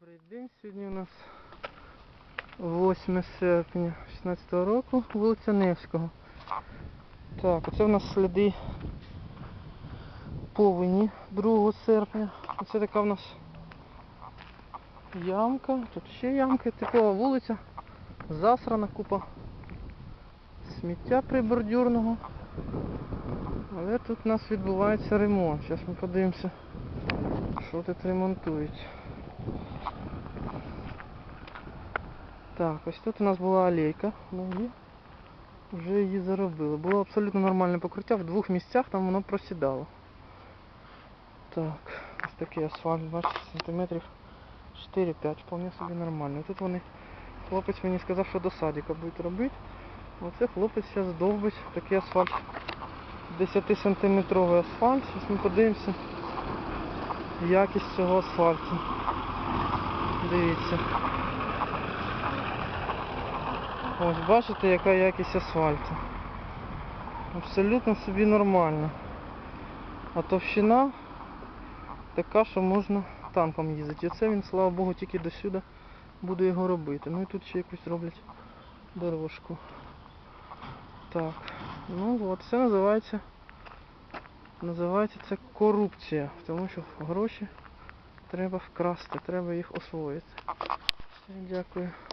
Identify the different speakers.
Speaker 1: Добрий день. Сьогодні у нас 8 серпня 2016 року, вулиця Невського. Так, оце у нас сліди повені 2 серпня. Оце така у нас ямка. Тут ще ямка, типова вулиця. Засрана купа сміття прибордюрного. Але тут у нас відбувається ремонт. Зараз ми подивимося, що тут ремонтують. Так, ось тут у нас була алейка на її. Вже її заробили. Було абсолютно нормальне покриття, в двох місцях там воно просідало. Так, ось такий асфальт, бачите, сантиметрів 4-5, вполне собі нормально. Тут вони, хлопець мені сказав, що до садика будуть робити. Оце хлопець зараз довбить такий асфальт. 10 сантиметровий асфальт. Зараз ми подивимося якість цього асфальту. Дивіться. Ось бачите, яка якість асфальту. Абсолютно собі нормально. А товщина така, що можна танком їздити. І це він, слава Богу, тільки до сюди буде його робити. Ну і тут ще якусь роблять дорожку. Так, ну от це називається називається це корупція, тому що гроші треба вкрасти, треба їх освоїти. Дякую.